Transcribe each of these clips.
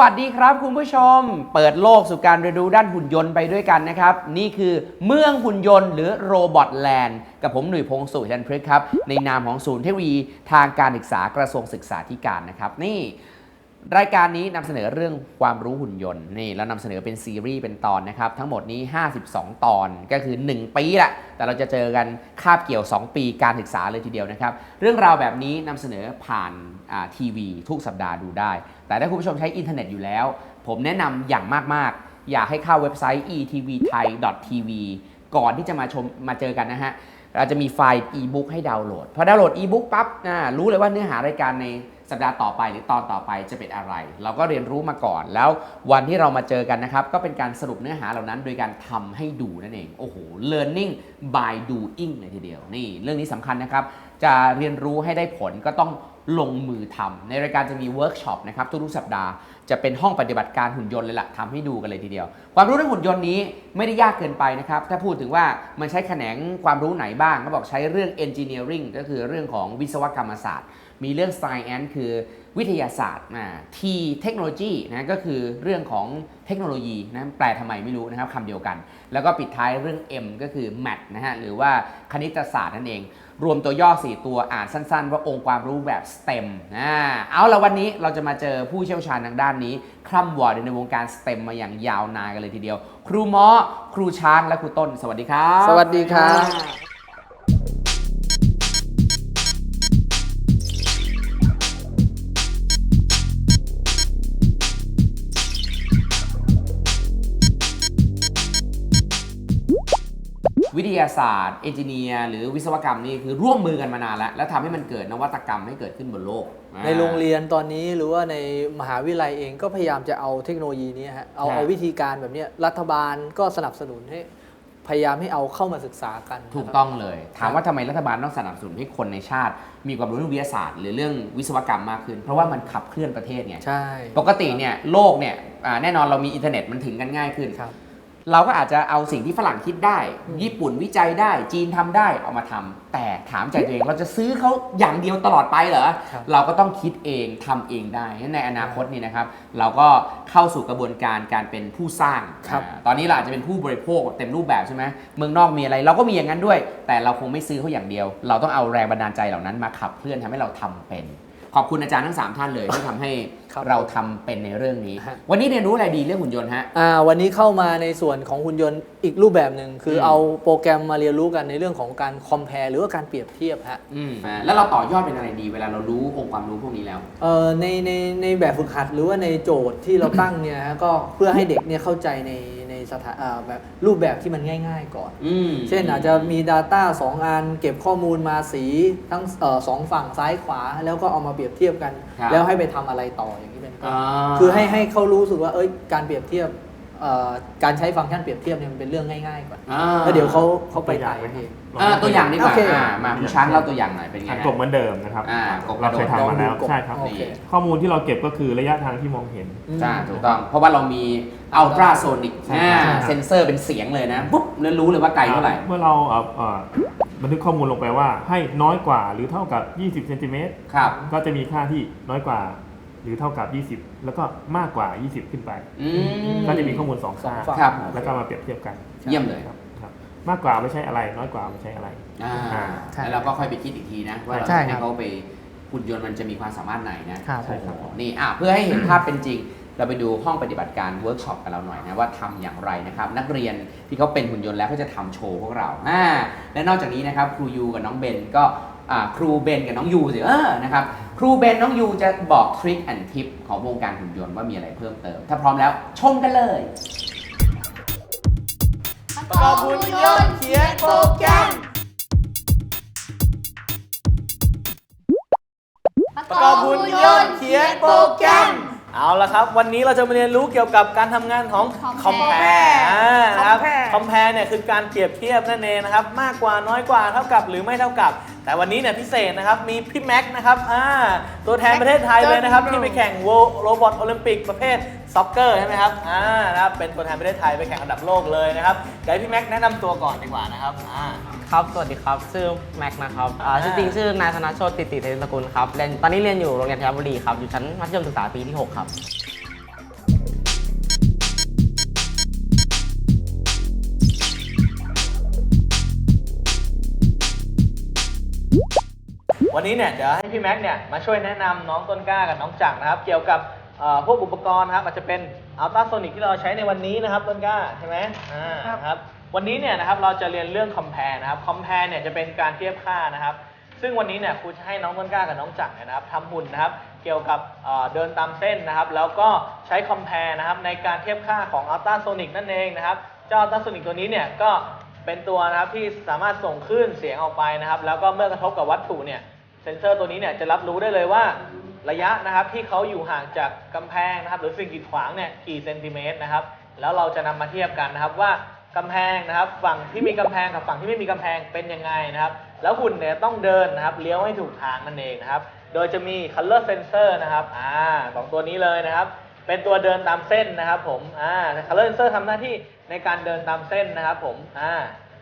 วัสดีครับคุณผู้ชม เปิดโลกสู่การเรียนรู้ด้านหุ่นยนต์ไปด้วยกันนะครับ นี่คือเมืองหุ่นยนต์หรือโรบอทแลนด์กับผมหนุ่ยพงศ์สุชันพฤกษ์ครับ ในนามของศูนย์เทคโนโลยีทางการศึกษากระทรวงศึกษาธิการนะครับ นี่ รายการนี้นำเสนอเรื่องความรู้หุ่นยนต์นี่เรานำเสนอเป็นซีรีส์เป็นตอนนะครับ ทั้งหมดนี้ 52 ตอนก็คือ 1 ปีละ แต่เราจะเจอกันคาบเกี่ยว 2 ปีการศึกษาเลยทีเดียวนะครับ เรื่องราวแบบนี้นำเสนอผ่านทีวีทุกสัปดาห์ดูได้ แต่ถ้าคุณผู้ชมใช้อินเทอร์เน็ตอยู่แล้ว ผมแนะนำอย่างมาก ๆ อยากให้เข้าเว็บไซต์ etvthai.tv ก่อนที่จะมาชมมาเจอกันนะฮะเราจะมีไฟล์อีบุ๊กให้ดาวน์โหลดพอดาวน์โหลดอีบุ๊กปั๊บอ่ารู้เลยว่าเนื้อหารายการใน สัปดาห์ต่อไปหรือตอนต่อไปจะเป็นอะไร เราก็เรียนรู้มาก่อน แล้ววันที่เรามาเจอกันนะครับ ก็เป็นการสรุปเนื้อหาเหล่านั้น โดยการทำให้ดูนั่นเอง โอ้โห learning by doing เลยทีเดียว นี่ เรื่องนี้สำคัญนะครับ จะเรียนรู้ให้ได้ผลก็ต้องลงมือทำในรายการจะมีเวิร์กช็อปนะครับทุกๆสัปดาห์ จะเป็นห้องปฏิบัติการหุ่นยนต์เลยล่ะทำให้ดูกันเลยทีเดียว ความรู้เรื่องหุ่นยนต์นี้ไม่ได้ยากเกินไปนะครับ ถ้าพูดถึงว่ามันใช้แขนงความรู้ไหนบ้าง ก็บอกใช้เรื่อง engineering ก็คือเรื่องของวิศวกรรมศาสตร์ มีเรื่อง science คือวิทยาศาสตร์อ่า T เทคโนโลยีนะก็คือเรื่องของเทคโนโลยีนะแปลทำไมไม่รู้นะครับคำเดียวกัน แล้วก็ปิดท้ายเรื่อง M ก็คือ math นะฮะหรือว่าคณิตศาสตร์นั่นเอง รวมตัวย่อ 4 ตัวอ่านสั้น ๆ ว่าองค์ความรู้แบบ STEM อ่าเอาละวันนี้เราจะมาเจอผู้เชี่ยวชาญทางด้านนี้ คร่ำวอร์ดในวงการ STEM มาอย่างยาวนานกันเลยทีเดียว ครูหมอครูช้างและครูต้น สวัสดีครับ สวัสดีครับ วิทยาศาสตร์ เอนจิเนียร์หรือวิศวกรรมนี่คือร่วมมือกันมานานแล้ว แล้วทำให้มันเกิดนวัตกรรมให้เกิดขึ้นบนโลกอ่าในโรงเรียนตอนนี้หรือว่าในมหาวิทยาลัยเองก็พยายามจะเอาเทคโนโลยีนี้ฮะเอาครับเอาวิธีการแบบเนี้ยรัฐบาลก็สนับสนุนให้พยายามให้เอาเข้ามาศึกษากันถูกนะครับต้องเลย ถามว่าทำไมรัฐบาลต้องสนับสนุนให้คนในชาติ มีความรู้เรื่องวิทยาศาสตร์ หรือเรื่องวิศวกรรมมากขึ้น เพราะว่ามันขับเคลื่อนประเทศไงใช่ปกติเนี่ยโลกเนี่ยอ่าแน่นอนเรามีอินเทอร์เน็ตมันถึงกันง่ายขึ้นครับ เราก็อาจจะเอาสิ่งที่ฝรั่งคิดได้ ญี่ปุ่นวิจัยได้ จีนทำได้เอามาทำแต่ถามใจตัวเองเราจะซื้อเขาอย่างเดียวตลอดไปเหรอครับเราก็ต้องคิดเองทำเองได้ ในอนาคตนี่นะครับ เราก็เข้าสู่กระบวนการการเป็นผู้สร้างครับอ่าตอนนี้เราอาจจะเป็นผู้บริโภคเต็มรูปแบบใช่ไหมเมืองนอกมีอะไร เราก็มีอย่างนั้นด้วย แต่เราคงไม่ซื้อเขาอย่างเดียว เราต้องเอาแรงบันดาลใจเหล่านั้นมาขับเคลื่อนทำให้เราทำเป็น ขอบคุณอาจารย์ทั้งสามท่านเลยที่ทำให้ครับเราทำเป็นในเรื่องนี้ ฮะ วันนี้เรียนรู้อะไรดีเรื่องหุ่นยนต์ฮะ อ่าวันนี้เข้ามาในส่วนของหุ่นยนต์อีกรูปแบบหนึ่งคืออม เอาโปรแกรมมาเรียนรู้กันในเรื่องของการคอมเพลหรือว่าการเปรียบเทียบฮะอืมอ่าแล้วเราต่อยอดเป็นอะไรดี เวลาเรารู้องค์ความรู้พวกนี้แล้ว เอ่อในในในแบบฝึกหัดหรือว่าในโจทย์ที่เราตั้งเนี่ยฮะก็เพื่อให้เด็กเนี่ยเข้าใจในใน สถานอ่าแบบรูปแบบที่มันง่าย ๆ ก่อน อืม เช่นอาจจะมี Data 2 อัน เก็บข้อมูลมาสีทั้งเอ่อสองฝั่งซ้ายขวาแล้วก็เอามาเปรียบเทียบกัน ครับ แล้วให้ไปทำอะไรต่ออย่างนี้เป็นต้น อ่า คือให้ให้เขารู้สึกว่าเอ้ยการเปรียบเทียบเอ่อการใช้ฟังก์ชันเปรียบเทียบเนี่ยมันเป็นเรื่องง่ายๆก่อนอ่า แล้วเดี๋ยวเขาเขาไปไต่เอง อ่าตัวอย่างดีกว่าโอเค อ่ามาคุณช้างเล่าตัวอย่างหน่อยเป็นไงหันฮะ กบเหมือนเดิมนะครับอ่ากบกเราระโดดเคยทำมาแล้วลองดูกบ ใช่ครับ โอเค ข้อมูลที่เราเก็บก็คือระยะทางที่มองเห็นใช่ถูกต้อง เพราะว่าเรามี อัลตราโซนิกใช่ครับ เซนเซอร์เป็นเสียงเลยนะปุ๊บแล้วรู้เลยว่าไกลเท่าไหร่ เมื่อเราเอ่อเอ่อบันทึกข้อมูลลงไปว่าให้น้อยกว่าหรือเท่ากับ 20เซนติเมตรครับ ก็จะมีค่าที่น้อยกว่า หรือเท่ากับ 20 แล้วก็มากกว่า 20 ขึ้นไป อืม ก็จะมีข้อมูลสองสองค่าฝั่ง ครับ แล้วก็มาเปรียบเทียบกันเยี่ยมเลย ครับครับมากกว่าไม่ใช่อะไร น้อยกว่าไม่ใช่อะไร อ่าอ่าใช่แล้วเราก็ค่อยไปคิดอีกทีนะ ว่าเราใช่จะครัให้บเขาไปหุ่นยนต์มันจะมีความสามารถไหนนะครับ ใช่ครับ นี่อะเพื่อให้เห็นภาพเป็นจริง เราไปดูห้องปฏิบัติการเวิร์กช็อปกันเราหน่อยนะว่าทำอย่างไรนะครับ นักเรียนที่เขาเป็นหุ่นยนต์แล้วก็จะทำโชว์พวกเราอ่าและนอกจากนี้นะครับครูยูกับน้องเบนก็อ่าครูเบนกับน้องยูสิเออนะครับครูเบนน้องยูจะบอกทริคแอนทิปของวงการหุ่นยนต์ว่ามีอะไรเพิ่มเติม ถ้าพร้อมแล้วชมกันเลยประกอบหุ่นยนต์เขียนโปรแกรมประกอบหุ่นยนต์เขียนโปรแกรม เอาละครับ วันนี้เราจะมาเรียนรู้เกี่ยวกับการทำงานของ Compare compare นะครับ Compare compare เนี่ยคือการเปรียบเทียบนั่นเองนะครับ มากกว่าน้อยกว่าเท่ากับหรือไม่เท่ากับ แต่วันนี้เนี่ยพิเศษนะครับ มีพี่แม็กซ์นะครับอ่าตัวแทนประเทศไทยเลยนะครับ ที่ไปแข่งโรบอทโอลิมปิกประเภทซ็อกเกอร์ใช่ไหมครับอ่านะครับเป็นตัวแทนประเทศไทยไปแข่งอันดับโลกเลยนะครับเดี๋ยวให้พี่แม็กซ์แนะนำตัวก่อนดีกว่านะครับอ่า ครับ สวัสดีครับ ชื่อแม็กนะครับอ่าอ่า ชื่อจริงชื่อนายธนโชติติติเทสกุลครับเรียนตอนนี้เรียนอยู่โรงเรียนธัญบุรีครับ อยู่ชั้นมัธยมศึกษาปีที่ 6 ครับ วันนี้เนี่ยเดี๋ยวให้พี่แม็กซ์เนี่ยมาช่วยแนะนำน้องต้นกล้ากับน้องจักรนะครับ เกี่ยวกับเอ่อพวกอุปกรณ์นะครับอาจจะเป็นอัลตราโซนิกที่เราใช้ในวันนี้นะครับต้นกล้าใช่ไหมอ่าครับวันนี้เนี่ยนะครับเราจะเรียนเรื่อง compare นะครับ compare เนี่ยจะเป็นการเทียบค่านะครับ ซึ่งวันนี้เนี่ยครูจะให้น้องต้นกล้ากับน้องจักรเนี่ยนะครับทำหุ่นนะครับ เกี่ยวกับเอ่อเดินตามเส้นนะครับ แล้วก็ใช้ compare นะครับในการเทียบค่าของอัลตราโซนิกนั่นเองนะครับเจ้าอัลตราโซนิกตัวนี้เนี่ยก็ เป็นตัวนะครับที่สามารถส่งคลื่นเสียงออกไปนะครับ แล้วก็เมื่อกระทบกับวัตถุเนี่ยเซนเซอร์ตัวนี้เนี่ยจะรับรู้ได้เลยว่าระยะนะครับที่เขาอยู่ห่างจากกำแพงนะครับ หรือสิ่งกีดขวางเนี่ยกี่เซนติเมตรนะครับ แล้วเราจะนำมาเทียบกันนะครับว่ากำแพงนะครับ ฝั่งที่มีกำแพงกับฝั่งที่ไม่มีกำแพงเป็นยังไงนะครับ แล้วหุ่นเนี่ยต้องเดินนะครับเลี้ยวให้ถูกทางนั่นเองนะครับ โดยจะมี color sensor นะครับอ่าสองตัวนี้เลยนะครับ เป็นตัวเดินตามเส้นนะครับผมอ่า color sensor ทำหน้าที่ในการเดินตามเส้นนะครับผมอ่า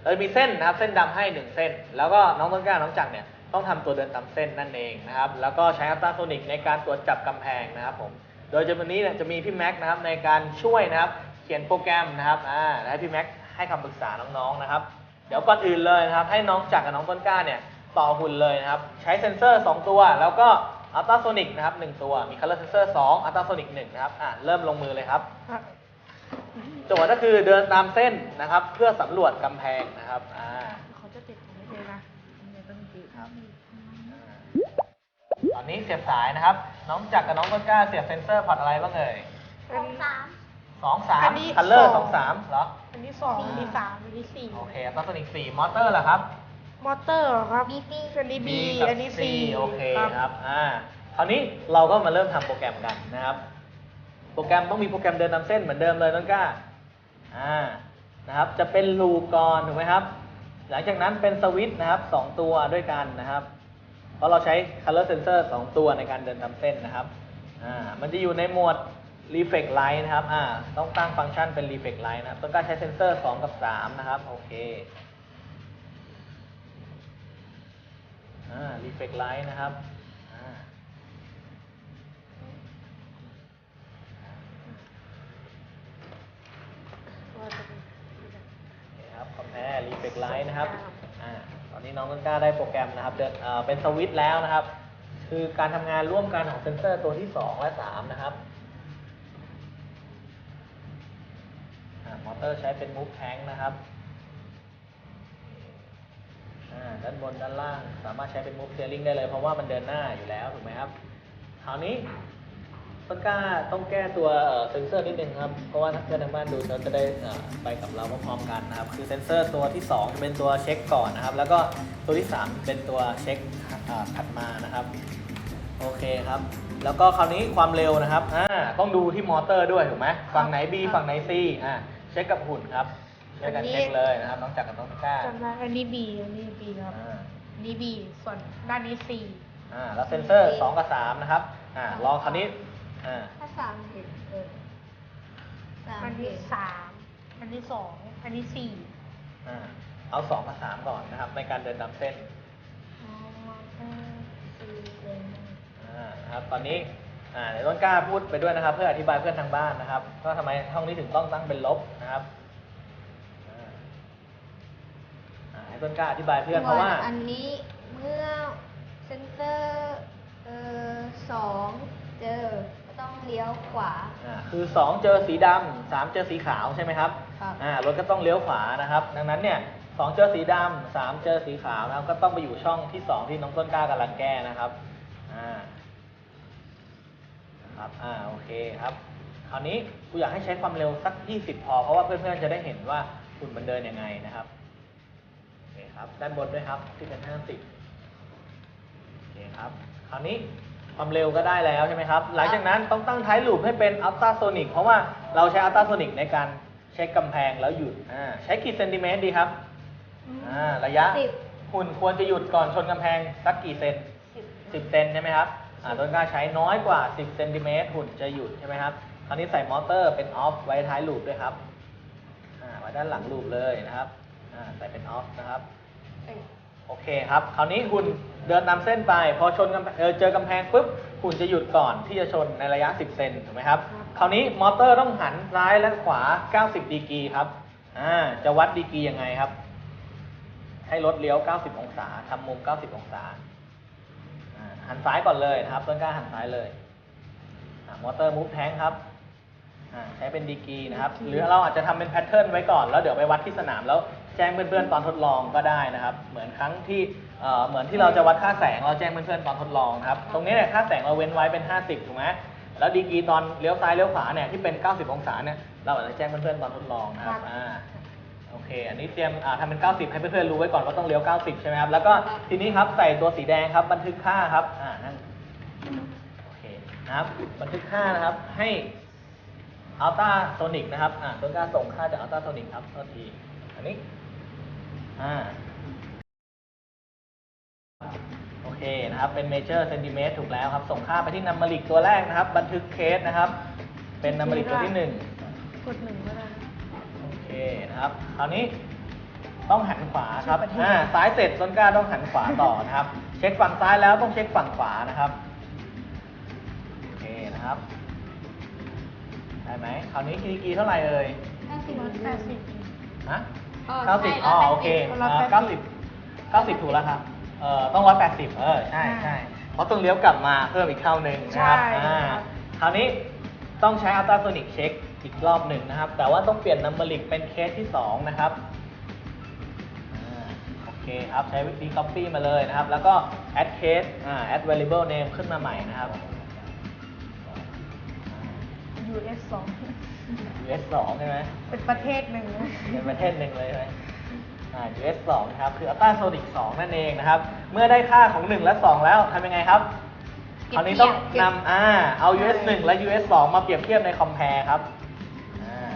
เราจะมีเส้นนะครับเส้นดำให้หนึ่งเส้น แล้วก็น้องต้นกล้าน้องจักรเนี่ยต้องทำตัวเดินตามเส้นนั่นเองนะครับแล้วก็ใช้อัลตราโซนิกในการตรวจจับกำแพงนะครับผมโดยจะวันนี้เนี่ยจะมีพี่แม็กซ์นะครับในการช่วยนะครับเขียนโปรแกรมนะครับอ่าและให้พี่แม็กซ์ให้คำปรึกษาน้องๆนะครับ เดี๋ยวก่อนอื่นเลยนะครับให้น้องจักรกับน้องต้นกล้าเนี่ยต่อหุ่นเลยนะครับใช้เซ็นเซอร์ 2 ตัว แล้วก็ อัลตราโซนิกนะครับหนึ่งตัว มีคัลเลอร์เซนเซอร์2อัลตราโซนิก1นะครับ อ่าเริ่มลงมือเลยครับ โจทย์ก็คือเดินตามเส้นนะครับ เพื่อสำรวจกำแพงนะครับ อ่าเขาจะติดตรงนี้เลยนะเดี๋ยวต้องติดครับตอนนี้เสียบสายนะครับ น้องจักรกับน้องต้นกล้าเสียบเซนเซอร์พอร์ตอะไรบ้างเอ่ยอันนี้สองสาอัมนนี้คัลเลอร์สสอองงสามเหรอ อันนี้สองอันนี้สามอันนี้สี่โอเคอัลตราโซนิกสี่มอเตอร์ล่ะครับ มอเตอร์เหรอครับอันนี้ B กับอันนี้ C โอเคครับอ่าคราวนี้เราก็มาเริ่มทำโปรแกรมกันนะครับ โปรแกรมต้องมีโปรแกรมเดินตามเส้นเหมือนเดิมเลยต้นกล้าอ่านะครับ จะเป็นลูปก่อนถูกไหมครับ หลังจากนั้นเป็นสวิตช์นะครับสองตัวด้วยกันนะครับ เพราะเราใช้ color sensor สองตัวในการเดินตามเส้นนะครับอ่ามันจะอยู่ในหมวด reflect light นะครับอ่าต้องตั้งฟังก์ชันเป็น reflect light นะครับต้องการใช้เซนเซอร์ 2 กับ 3 นะครับ โอเค อ่า reflect light นะครับเคครับ compare reflect light นะครับอ่าตอนนี้น้องต้นกล้าได้โปรแกรมนะครับเดินเอ่อเป็นสวิตช์แล้วนะครับ คือการทำงานร่วมกันของเซนเซอร์ตัวที่ 2 และ 3 นะครับอ่ามอเตอร์ใช้เป็น move tank นะครับ ด้านบนด้านล่างสามารถใช้เป็น move steering ได้เลย เพราะว่ามันเดินหน้าอยู่แล้วถูกไหมครับคราวนี้ต้นกล้าต้องแก้ตัวเซนเซอร์นิดนึงครับ เพราะว่าถ้าเพื่อนทางบ้านดูเราจะได้ไปกับเราพร้อมๆกันนะครับ คือเซนเซอร์ตัวที่ 2 จะเป็นตัวเช็คก่อนนะครับ แล้วก็ตัวที่ 3 เป็นตัวเช็คถัดมานะครับ โอเคครับ แล้วก็คราวนี้ความเร็วนะครับอ่าต้องดูที่มอเตอร์ด้วยถูกไหมฝั่งไหน B ฝั่งไหน C อ่าเช็คกับหุ่นครับ ช่วยกันเช็คเลยนะครับน้องจักรกับน้องกล้าจำได้อันนี้ B อันนี้ B ครับอ่าอันนี้ B ส่วนด้านนี้ C อ่าแล้วเซนเซอร์2กับ3นะครับอ่าลองคราวนี้อ่าถ้าสามเห็นเออสามอันนี้เห็นสามอันนี้สองอันนี้สี่อ่าเอา2กับ3ก่อนนะครับในการเดินตามเส้นอ๋อมอเตอร์สี่เป็นอ่านะครับตอนนี้อ่าเดี๋ยวต้นกล้าพูดไปด้วยนะครับ เพื่ออธิบายเพื่อนทางบ้านนะครับว่าทำไมห้องนี้ถึงต้องตั้งเป็นลบนะครับอ่า อ่าให้ต้นกล้าอธิบายเพื่อนเพราะว่าส่นอันนี้เมื่อเซนเตอร์เอ่อสองเจอก็ต้องเลี้ยวขวา อ่าคือ 2 เจอสีดำสามเจอสีขาวใช่ไหมครับครับอ่ารถก็ต้องเลี้ยวขวานะครับ ดังนั้นเนี่ยสองเจอสีดำสามเจอสีขาวนะครับก็ต้องไปอยู่ช่องที่ 2 ที่น้องต้นกล้ากำลังแก้นะครับอ่านะครับอ่าโอเคครับคราวนี้กูอยากให้ใช้ความเร็วสัก 20 พอเพราะว่าเพื่อนๆจะได้เห็นว่าหุ่นมันเดินยังไงนะครับโอเคครับด้านบนด้วยครับที่เป็น50โอเคครับคราวนี้ความเร็วก็ได้แล้วใช่ไหมครับ หลังจากนั้นต้องตั้งท้ายลูปให้เป็นอัลตราโซนิกเพราะว่าเราใช้อัลตราโซนิกในการเช็คกำแพงแล้วหยุดอ่าใช้กี่เซนติเมตรดีครับอ่าระยะสิบ หุ่นควรจะหยุดก่อนชนกำแพงสักกี่เซน สิบ 10 เซนใช่ไหมครับอ่าต้นกล้าใช้น้อยกว่า 10 เซนติเมตรหุ่นจะหยุดใช่ไหมครับ คราวนี้ใส่มอเตอร์เป็นออฟไว้ท้ายลูปด้วยครับ อ่าไว้ด้านหลังลูปเลยนะครับ อ่าใส่เป็นออฟนะครับเอ้ย โอเคครับ คราวนี้หุ่นเดินตามเส้นไป พอชนกำเออเจอกำแพงปุ๊บหุ่นจะหยุดก่อนที่จะชนในระยะ 10 เซนถูกไหมครับ คราวนี้มอเตอร์ต้องหันซ้ายและขวา 90 ดีกรีครับ อ่า จะวัดดีกรียังไงครับ ให้รถเลี้ยว 90 องศาทำมุม 90 องศา หันซ้ายก่อนเลยนะครับ ต้นกล้าหันซ้ายเลยมอเตอร์มูฟแทงครับใช้เป็นดีกรีนะครับ หรือเราอาจจะทำเป็นแพทเทิร์นไว้ก่อน แล้วเดี๋ยวไปวัดที่สนามแล้ว แจ้งเพื่อนๆตอนทดลองก็ได้นะครับ เหมือนครั้งที่เอ่อเหมือนที่เราจะวัดค่าแสงเราแจ้งเพื่อนๆตอนทดลองนะครับ ตรงนี้เนี่ยค่าแสงเราเว้นไว้เป็น 50ถูกไหมแล้วดีกรีตอนเลี้ยวซ้ายเลี้ยวขวาเนี่ยที่เป็น 90 องศาเนี่ยเราอาจจะแจ้งเพื่อนๆตอนทดลองนะครับอ่าโอเค อันนี้เตรียมอ่าทำเป็น 90 ให้เพื่อนๆรู้ไว้ก่อนว่าต้องเลี้ยว 90 ใช่ไหมครับ แล้วก็ทีนี้ครับใส่ตัวสีแดงครับบันทึกค่าครับอ่านั่งโอเคนะครับบันทึกค่านะครับให้อัลตราโซนิกนะครับอ่าต้นกล้าส่งค่าจากอัลตราโซนิกครับโทษทีอันนี้ อ่าโอเคนะครับ เป็นเมเจอร์เซนติเมตรถูกแล้วครับ ส่งค่าไปที่นัมเบริกตัวแรกนะครับ บันทึกเคสนะครับ เป็นนัมเบริกตัวที่หนึ่งกดหนึ่งก็ได้นะโอเคนะครับ คราวนี้ต้องหันขวาครับอ่าซ้ายเสร็จต้นกล้าต้องหันขวาต่อนะครับ เช็คฝั่งซ้ายแล้วต้องเช็คฝั่งขวานะครับ โอเคนะครับ ได้ไหมคราวนี้กีกีเท่าไหร่เอ่ยร้อยแปดสิบฮะ อ๋อเก้าสิบใช่อ๋อ180โอเคร้อยแปดสิบ เก้าสิบเก้าสิบถูกแล้วครับเอ่อต้องร้อยแปดสิบเออใช่ใช่เพราะต้องเลี้ยวกลับมาเพิ่มอีกเท่าหนึ่งนะครับใช่อ่าครับคราวนี้ต้องใช้อัลตราโซนิกเช็คอีกรอบหนึ่งนะครับ แต่ว่าต้องเปลี่ยนนัมเบอริกเป็นเคสที่ 2 นะครับอ่าโอเคครับ ใช้วิธี copy มาเลยนะครับ แล้วก็ add case อ่า add variable name ขึ้นมาใหม่นะครับ US สอง US 2ใช่ไหมเป็นประเทศหนึ่งนะเป็นประเทศหนึ่งเลยใช่ไหมอ่า US 2นะครับ คือ Ultra Sonic 2นั่นเองนะครับ เมื่อได้ค่าของ1และ2แล้วทำยังไงครับเก็บคราวนี้ต้องเทียบนำอ่าเอา US 1 และ US 2 มาเปรียบเทียบใน compare ครับอ่า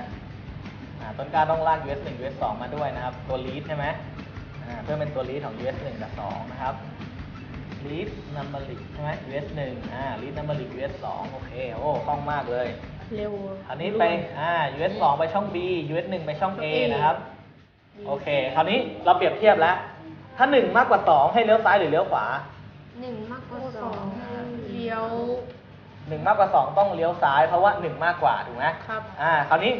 อ่าต้นกล้าต้องลาก US 1 US 2 มาด้วยนะครับ ตัว lead ใช่ไหมอ่าเพื่อเป็นตัว lead ของ US 1 กับ 2 นะครับ lead numeric ใช่ไหม US 1อ่า lead numeric US 2 โอเค โอ้คล่องมากเลย เร็วคราวนี้ไปอ่า US 2 ไปช่อง B US 1 ไปช่อง A นะครับ โอเค คราวนี้เราเปรียบเทียบแล้ว ถ้า 1 มากกว่า 2 ให้เลี้ยวซ้ายหรือเลี้ยวขวา หนึ่งมากกว่าสสอองงเลี้ยว 1 มากกว่า 2 ต้องเลี้ยวซ้ายเพราะว่า 1 มากกว่าถูกไหมครับ อ่า คราวนี้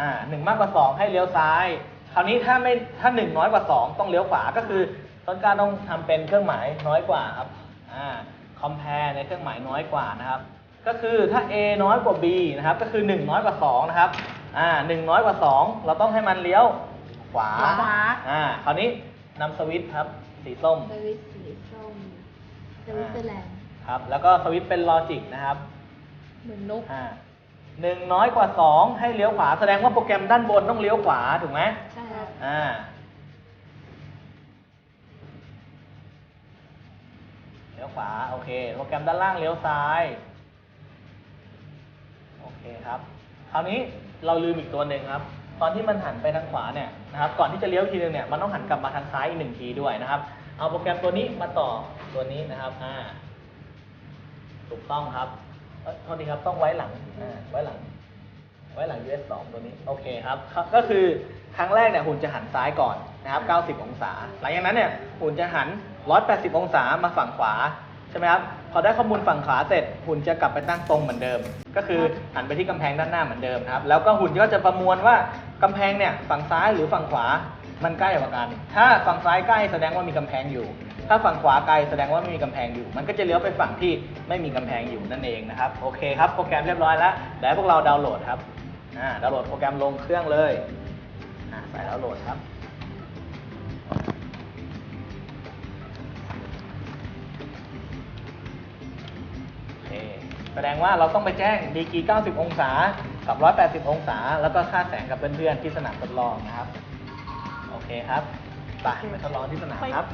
อ่าหนึ่งมากกว่า 2 ให้เลี้ยวซ้าย คราวนี้ถ้าไม่ถ้า 1 น้อยกว่า 2 ต้องเลี้ยวขวา ก็คือต้นกล้าต้องทำเป็นเครื่องหมายน้อยกว่าครับ อ่า compare ในเครื่องหมายน้อยกว่านะครับ ก็คือถ้า A น้อยกว่า B นะครับ ก็คือ 1 น้อยกว่า 2 นะครับ อ่า1น้อยกว่า 2 เราต้องให้มันเลี้ยวขวา ขวา อ่า คราวนี้นำสวิตช์ครับ สีส้ม สวิตสีส้มสวิตเซอร์แลนด์ครับ แล้วก็สวิตช์เป็นลอจิกนะครับ เหมือนนก อ่าหนึ่งน้อยกว่า 2 ให้เลี้ยวขวา แสดงว่าโปรแกรมด้านบนต้องเลี้ยวขวา ถูกไหมใช่ครับ อ่า เลี้ยวขวา โอเค โปรแกรมด้านล่างเลี้ยวซ้าย โอเคครับ คราวนี้เราลืมอีกตัวหนึ่งครับ ตอนที่มันหันไปทางขวาเนี่ยนะครับ ก่อนที่จะเลี้ยวทีนึงเนี่ย มันต้องหันกลับมาทางซ้ายอีกหนึ่งทีด้วยนะครับ เอาโปรแกรมตัวนี้มาต่อตัวนี้นะครับ อ่า ถูกต้องครับเอ้ยโทษทีครับ ต้องไว้หลัง อ่า ไว้หลัง ไว้หลัง US 2ตัวนี้ โอเคครับ ก็คือครั้งแรกเนี่ยหุ่นจะหันซ้ายก่อนนะครับ 90 องศา หลังจากนั้นเนี่ยหุ่นจะหัน 180 องศามาฝั่งขวา ช่ไหมครับพพอได้ข้อมูลฝั่งขวาเสร็จหุ่นจะกลับไปตั้งตรงเหมือนเดิม ก็คือหันไปที่กำแพงด้านหน้าเหมือนเดิมนะครับ แล้วก็หุ่นก็จะประมวลว่ากำแพงเนี่ยฝั่งซ้ายหรือฝั่งขวา มันใกล้กว่ากัน ถ้าฝั่งซ้ายใกล้แสดงว่ามีกำแพงอยู่ ถ้าฝั่งขวาไกลแสดงว่าไม่มีกำแพงอยู่ มันก็จะเลี้ยวไปฝั่งที่ไม่มีกำแพงอยู่นั่นเองนะครับ โอเคครับ โปรแกรมเรียบร้อยแล้วเดี๋ยวให้พวกเราดาวน์โหลดครับอ่าดาวน์โหลดโปรแกรมลงเครื่องเลยอ่าใส่ดาวน์โหลดครับ แสดงว่าเราต้องไปแจ้งดีกรี 90 องศา กับ 180 องศา แล้วก็ค่าแสงกับเพื่อนๆที่สนามทดลองนะครับ โอเคครับไปไปทดลองที่สนามครับ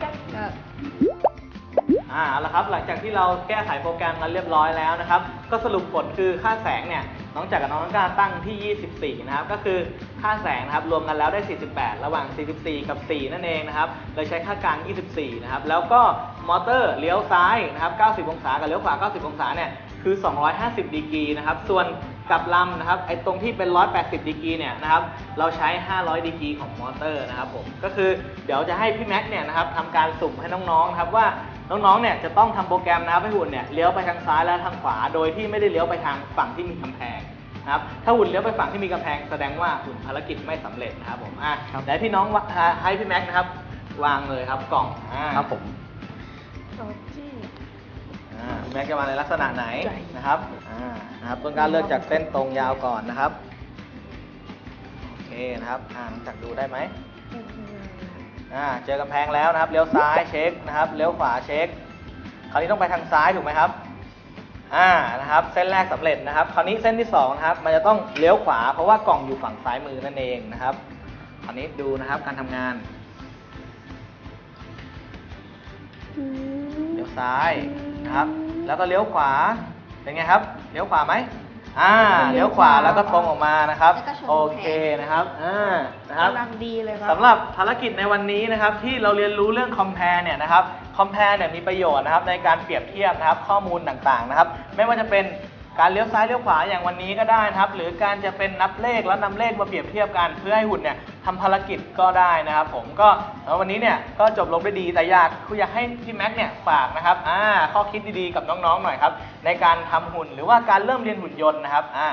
อ่าเอาละครับ หลังจากที่เราแก้ไขโปรแกรมกันเรียบร้อยแล้วนะครับ ก็สรุปผลคือค่าแสงเนี่ย น้องจากกับน้องต้นกล้าตั้งที่ 24 นะครับ ก็คือค่าแสงนะครับ รวมกันแล้วได้ 48 ระหว่าง 44 กับ 4 นั่นเองนะครับ โดยใช้ค่ากลาง 24 นะครับ แล้วก็มอเตอร์เลี้ยวซ้ายนะครับ 90 องศา กับเลี้ยวขวา 90 องศาเนี่ย คือ 250 ดีกรีนะครับ ส่วนกับลำนะครับ ไอ้ตรงที่เป็น 180 ดีกรีเนี่ยนะครับ เราใช้ 500 ดีกรีของมอเตอร์นะครับผม ก็คือเดี๋ยวจะให้พี่แม็กซ์เนี่ยนะครับทำการสุ่มให้น้องๆนะครับว่าน้องๆเนี่ยจะต้องทำโปรแกรมนะครับให้หุ่นเนี่ยเลี้ยวไปทางซ้ายและทางขวา โดยที่ไม่ได้เลี้ยวไปทางฝั่งที่มีกำแพงนะครับ ถ้าหุ่นเลี้ยวไปฝั่งที่มีกำแพงแสดงว่าหุ่นภารกิจไม่สำเร็จนะครับผมอะเดี๋ยวให้พี่น้องวะอ่าให้พี่แม็กซ์นะครับวางเลยครับกล่องอ่าครับผมต่อจี้อ่าพี่ แม็กซ์จะวางในลักษณะไหนนะครับอ่านะครับต้นกล้ารเลือกจากเส้นตรงยาวก่อนนะครับโอเคนะครับอ่าน้องจักรดูได้ไหมอ่าเจอกำแพงแล้วนะครับเลี้ยวซ้ายเช็คนะครับเลี้ยวขวาเช็ค คราวนี้ต้องไปทางซ้ายถูกไหมครับอ่านะครับเส้นแรกสำเร็จนะครับ คราวนี้เส้นที่สองนะครับมันจะต้องเลี้ยวขวาเพราะว่ากล่องอยู่ฝั่งซ้ายมือนั่นเองนะครับ คราวนี้ดูนะครับการทำงานเลี้ยวซ้ายนะครับ แล้วก็เลี้ยวขวา เป็นไงครับ เลี้ยวขวาไหมอ่า เลี้ยวขวาแล้วก็ตรงออกมานะครับ แล้วก็ชนโอเคนะครับ อ่า นะครับ กำลังดีเลยครับสำหรับภารกิจในวันนี้นะครับที่เราเรียนรู้เรื่อง compare เนี่ยนะครับ compare เนี่ยมีประโยชน์นะครับในการเปรียบเทียบนะครับข้อมูลต่างๆนะครับ ไม่ว่าจะเป็น การเลี้ยวซ้ายเลี้ยวขวาอย่างวันนี้ก็ได้นะครับ หรือการจะเป็นนับเลขแล้วนำเลขมาเปรียบเทียบกัน เพื่อให้หุ่นเนี่ยทำภารกิจก็ได้นะครับ ผมก็สำหรับวันนี้เนี่ยก็จบลงด้วยดีแต่อยากคุณอยากให้พี่แม็กซ์เนี่ยฝากนะครับอ่าข้อคิดดีๆกับน้องๆหน่อยครับในการทำหุ่นหรือว่าการเริ่มเรียนหุ่นยนต์นะครับอ่า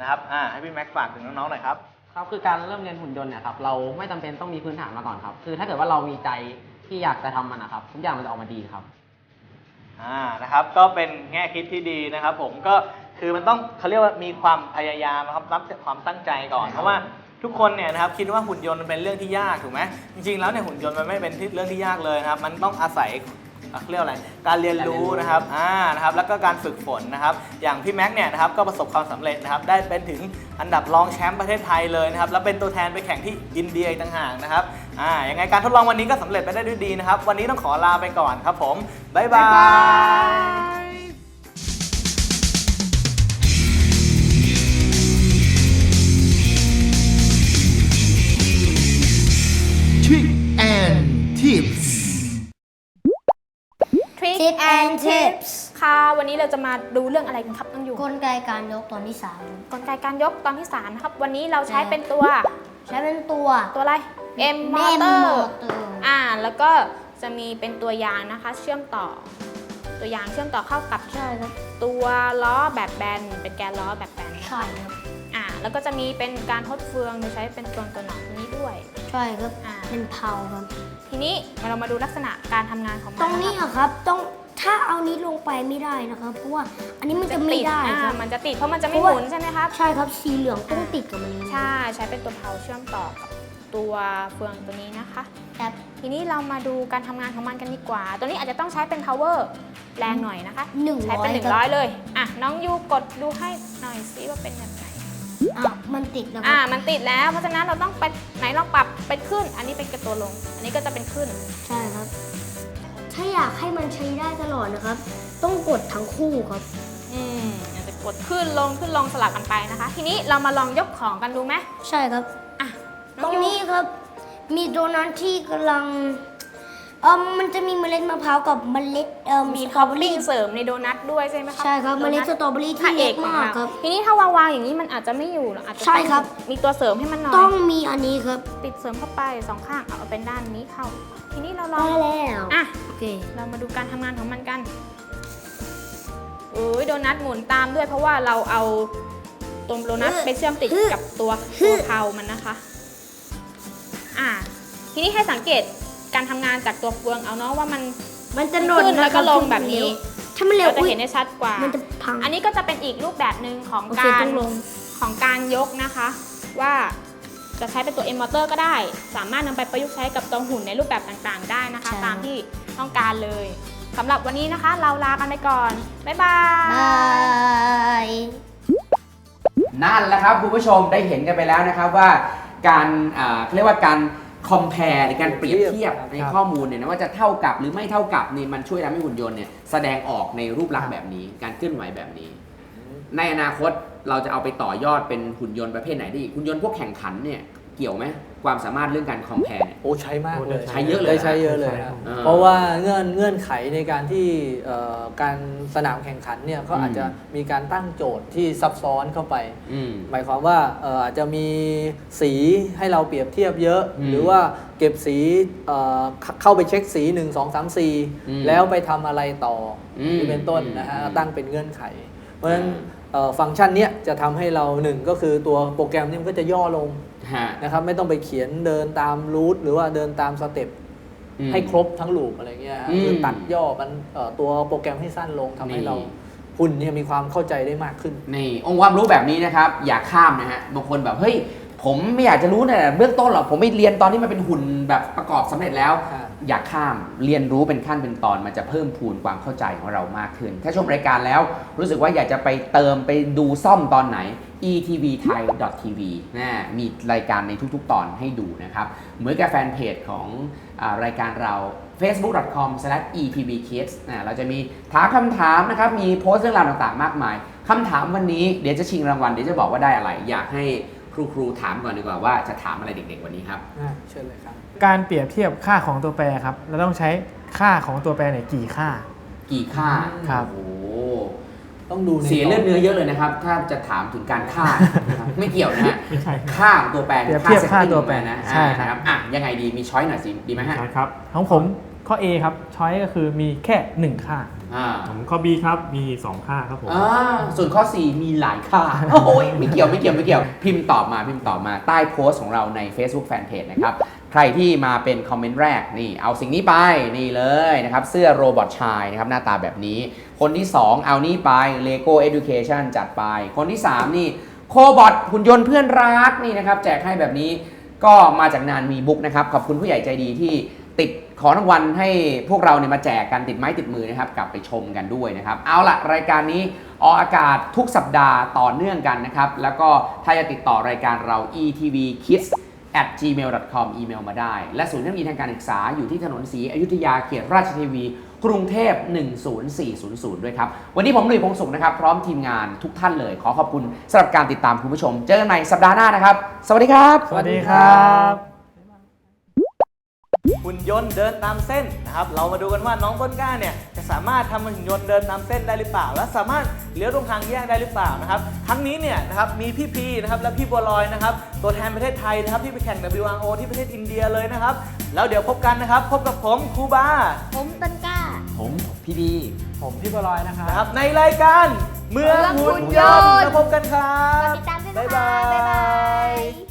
นะครับอ่าให้พี่แม็กซ์ฝากถึงน้องๆหน่อยครับครับคือการเริ่มเรียนหุ่นยนต์เนี่ยครับเราไม่จำเป็นต้องมีพื้นฐานมาก่อนครับ คือถ้าเกิดว่าเรามีใจที่อยากจะทำมันนะครับทุกอย่างมันจะออกมาดีครับอ่านะครับ ก็เป็นแง่คิดที่ดีนะครับ ผมก็ คือมันต้องเขาเรียกว่ามีความพยายามนะครับรับความตั้งใจก่อนเพราะว่าทุกคนเนี่ยนะครับคิดว่าหุ่นยนต์มันเป็นเรื่องที่ยากถูกไหมจริงๆแล้วเนี่ยหุ่นยนต์มันไม่เป็นที่เรื่องที่ยากเลยนะครับ มันต้องอาศัยอะเขาเรียกว่าอะไรการเรียนรู้นะครับอ่านะครับแล้วก็การฝึกฝนนะครับ อย่างพี่แม็กซ์เนี่ยนะครับก็ประสบความสำเร็จนะครับได้เป็นถึงอันดับรองแชมป์ประเทศไทยเลยนะครับแล้วเป็นตัวแทนไปแข่งที่อินเดียอีกต่างหากนะครับอ่ายังไงการทดลองวันนี้ก็สำเร็จไปได้ด้วยดีนะครับ วันนี้ต้องขอลาไปก่อนครับผมบ๊ายบาย Trick and Tips ค่ะ วันนี้เราจะมาดูเรื่องอะไรกันครับน้องยูกลไกการยกตอนที่สามกลไกการยกตอนที่3นะครับ วันนี้เราใช้เป็นตัว ใช้เป็นตัว ตัวอะไร M แม่ motor มอเตอร์อ่า แล้วก็จะมีเป็นตัวยางนะคะ เชื่อมต่อ ตัวยางเชื่อมต่อเข้ากับใช่ครับตัวล้อแบบแบน เป็นแกนล้อแบบแบนใช่ครับอ่า แล้วก็จะมีเป็นการทดเฟืองโดยใช้เป็นเฟืองตัวหนอนตัวนี้ด้วย ใช่ครับอ่าเป็นเผาครับ ทีนี้เรามาดูลักษณะการทำงานของมัน ตรงนี้ะคะอะครับ ต้อง ถ้าเอานี้ลงไปไม่ได้นะครับ เพราะว่าอันนี้มันจะไม่ติดได้อ่าครับ มันจะติดเพราะมันจะไม่เพหราะว่า มุนใช่ไหมครับ ใช่ครับสีเหลืองต้องติดกับมันนี้ใช่ใช้เป็นตัวเพาเชื่อมต่อกับตัวเฟืองตัวนี้นะคะ ครับทีนี้เรามาดูการทำงานของมันกันดีกว่า ตัวนี้อาจจะต้องใช้เป็น power แรงหน่อยนะคะ หนึ่งใช้ร้อเป็นยหนึ่งคร้รัอยเลย อะ น้องยูกดดูให้หน่อยซิว่าเป็นแบบไหน อะมันติดแล้วคอะรับมันติดแล้ว เพราะฉะนั้นเราต้องไปไหนลองปรับเป็นขึ้น อันนี้เป็นกระตัวลง อันนี้ก็จะเป็นขึ้น ใช่ครับ ถ้าอยากให้มันใช้ได้ตลอดนะครับ ต้องกดทั้งคู่ครับอืมอาจจะกดขึ้นลงขึ้นลงสลับกันไปนะคะ ทีนี้เรามาลองยกของกันดูไหมใช่ครับ อะตรงยู นี้ครับ มีโดนัทที่กำลัง เอ่มมันจะมีเมล็ดมะพร้าวกับเมล็ดเอ่อมีสท็ตรออปเบอปิ้รี่งเสริมในโดนัทด้วยใช่ไหมครับใช่ครับเมล็ดสตรอเบอรี่ที่เล็กมากครับ ทีนี้ถ้าวางๆอย่างนี้มันอาจจะไม่อยู่หรอกอาจจะใช่ครับ มีตัวเสริมให้มันหน่อย ต้องมีอันนี้ครับติดเสริมเข้าไปสองข้างเอาเป็นด้านนี้เข้า ทีนี้เราลอได้งแล้วอะโอเคเรามาดูการทำงานของมันกันเอ้ยโดนัทหมุนตามด้วยเพราะว่าเราเอาตัวโดนัทไปเชื่อมติดกับตัวตัวเพามันนะคะ อ่าทีนี้ให้สังเกต การทำงานจากตัวเฟืองเอาเนาะว่ามันมันจะหล่นขึ้นแล้วก็นะครับลงแบบนี้ ถ้ามันเร็วเราจะอุ๊ยเห็นได้ชัดกว่า มันจะพัง อันนี้ก็จะเป็นอีกรูปแบบหนึ่งของโอเคการต้องลงของการยกนะคะ ว่าจะใช้เป็นตัว M motor ก็ได้ สามารถนำไปประยุกต์ใช้กับตัวหุ่นในรูปแบบต่างๆ ได้นะคะ ตามที่ต้องการเลยสำหรับวันนี้นะคะ เราลากันไปก่อน บ๊ายบายบายนั่นแหละครับคุณผู้ชมได้เห็นกันไปแล้วนะครับว่าการอ่าเขาเรียกว่าการ compare หรือการเปรียบเทียบในข้อมูลเนี่ยนะว่าจะเท่ากับหรือไม่เท่ากับนี่มันช่วยทำให้หุ่นยนต์เนี่ยแสดงออกในรูปลักษณ์แบบนี้ การเคลื่อนไหวแบบนี้ ในอนาคตเราจะเอาไปต่อยอดเป็นหุ่นยนต์ประเภทไหนได้อีกหุ่นยนต์พวกแข่งขันเนี่ย เกี่ยวไหมความสามารถเรื่องการ compare เนี่ยโอ้ใช้มากเลยใช้เยอะเลยได้ใช้เยอะเลยครับอ่าเพราะว่าเงื่อนเงื่อนไขในการที่เอ่อการสนามแข่งขันเนี่ยเขาอืมอาจจะมีการตั้งโจทย์ที่ซับซ้อนเข้าไปอืมหมายความว่าเอ่ออาจจะมีสีให้เราเปรียบเทียบเยอะ อืมหรือว่าเก็บสีเอ่อเข้าเข้าไปเช็คสี 1 2 3 อืม4 แล้วไปทำอะไรต่ออมนี่เป็นต้นนะฮะอืมตั้งเป็นเงื่อนไข เพราะฉะนั้นอ่าเอ่อ ฟังก์ชันเนี้ยจะทำให้เราหนึ่งก็คือตัวโปรแกรมเนี่ยมันก็จะย่อลงฮะนะครับไม่ต้องไปเขียนเดินตามรูทหรือว่าเดินตามสเต็ปอืมให้ครบทั้งลูปอะไรเงี้ยฮะอืมคือตัดย่อมันเอ่อตัวโปรแกรมให้สั้นลงทำให้นี่เราหุ่นเนี่ยมีความเข้าใจได้มากขึ้นนี่องค์ความรู้แบบนี้นะครับ อย่าข้ามนะฮะบางคนแบบเฮ้ยผมไม่อยากจะรู้แต่เบื้องต้นหรอกผมไปเรียนตอนที่มันเป็นหุ่นแบบประกอบสำเร็จแล้วครับ อย่าข้ามเรียนรู้เป็นขั้นเป็นตอน มันจะเพิ่มพูนความเข้าใจของเรามากขึ้น ถ้าชมรายการแล้ว รู้สึกว่าอยากจะไปเติมไปดูซ่อมตอนไหน etvthai.tv นะมีรายการในทุกๆ ตอนให้ดูนะครับ เหมือนกับแฟนเพจของอรายการเรา facebook.com/epbkids นะเราจะมีถามคำถามนะครับ มีโพสต์เรื่องราวต่างๆ มากมายคำถามวันนี้เดี๋ยวจะชิงรางวัลเดี๋ยวจะบอกว่าได้อะไร อยากให้ครูครูๆถามก่อนดีกว่าว่าจะถามอะไรเด็กๆวันนี้ครับอ่เชิญเลยครับ การเปรียบเทียบค่าของตัวแปรครับ เราต้องใช้ค่าของตัวแปรเนี่ยกี่ค่า กี่ค่าครับ โอ้โหต้องดูในเสียเลือดเนื้อเยอะเลยนะครับ ถ้าจะถามถึงการค่านะครับไม่เกี่ยวนะฮะไม่ใช่ครับค่าของตัวแปรเปรียบเทียบค่าตัวแปรนะใช่ครับ อ่านะอะยังไงดีมีช้อยหน่อยสิดีไหมฮะใช่ครับ ของผมข้อ A ครับ ช้อยก็คือมีแค่หนึ่งค่า อ่าผมข้อ B ครับ มี 2 ค่าครับผม อ่าส่วนข้อ 4 มีหลายค่าโอ้ยไม่เกี่ยวไม่เกี่ยวไม่เกี่ยว พิมพ์ตอบมาพิมพ์ตอบมาใต้โพสต์ของเราใน Facebook Fanpage นะครับ ใครที่มาเป็นคอมเมนต์แรกนี่เอาสิ่งนี้ไปนี่เลยนะครับ เสื้อโรบอทชายนะครับหน้าตาแบบนี้ คนที่ 2 เอานี่ไป Lego Education จัดไป คนที่ 3 นี่โคบอทหุ่นยนต์เพื่อนรักนี่นะครับ แจกให้แบบนี้ก็มาจากนานมีบุ๊กนะครับ ขอบคุณผู้ใหญ่ใจดีที่ติดของรางวัลให้พวกเราเนี่ยมาแจกกันติดไม้ติดมือนะครับ กลับไปชมกันด้วยนะครับ เอาละรายการนี้ออกอากาศทุกสัปดาห์ต่อเนื่องกันนะครับ แล้วก็ถ้าจะติดต่อรายการเรา etv kids at gmail.com อีเมลมาได้ และศูนย์เทคโนโลยีทางการศึกษาอยู่ที่ถนนสีอยุธยาเขตราชเทวี กรุงเทพ 10400 ด้วยครับ วันนี้ผมหลุยพงศุขนะครับ พร้อมทีมงานทุกท่านเลย ขอขอบคุณสำหรับการติดตามคุณผู้ชม เจอกันใหม่สัปดาห์หน้านะครับ สวัสดีครับ สวัสดีครับ ยนต์เดินตามเส้นนะครับ เรามาดูกันว่าน้องต้นกล้าเนี่ยจะสามารถทำหุ่นยนต์เดินตามเส้นได้หรือเปล่า และสามารถเลี้ยวตรงทางแยกได้หรือเปล่านะครับทั้งนี้เนี่ยนะครับมีพี่พีนะครับและพี่บัวลอยนะครับตัวแทนประเทศไทยนะครับที่ไปแข่ง WRO ที่ประเทศอินเดียเลยนะครับ แล้วเดี๋ยวพบกันนะครับ พบกับผมครูบาผมต้นกล้า ผมพี่บีผมพี่บอลอยนะครับ นะครับในรายการเมืองหุ่นยนต์แล้วพบกันครับติดตามด้วยนะคะบ๊ายบาย